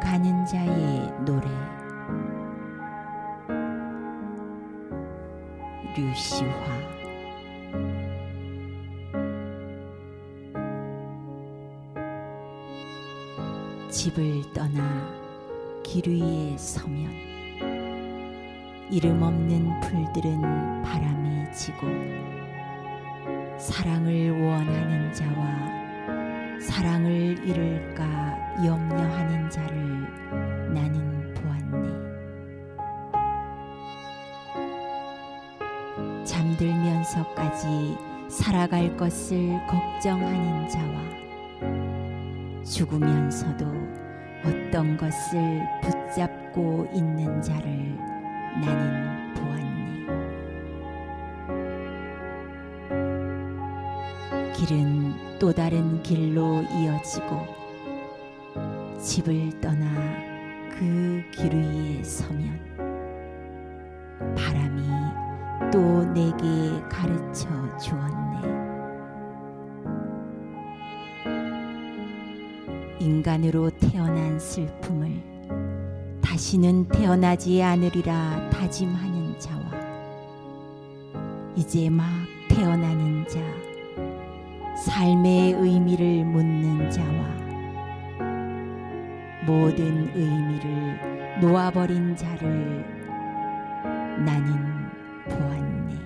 가는 자의 노래. 류시화. 집을 떠나 길 위에 서면 이름 없는 풀들은 바람이 지고 사랑을 원하는 자와 사랑을 잃을까 염려하는 자 잠들면서까지 살아갈 것을 걱정하는 자와 죽으면서도 어떤 것을 붙잡고 있는 자를 나는 보았네. 길은 또 다른 길로 이어지고 집을 떠나 그 길 위에 서면 또 내게 가르쳐 주었네. 인간으로 태어난 슬픔을 다시는 태어나지 않으리라 다짐하는 자와 이제 막 태어나는 자, 삶의 의미를 묻는 자와 모든 의미를 놓아버린 자를 나는 보았네.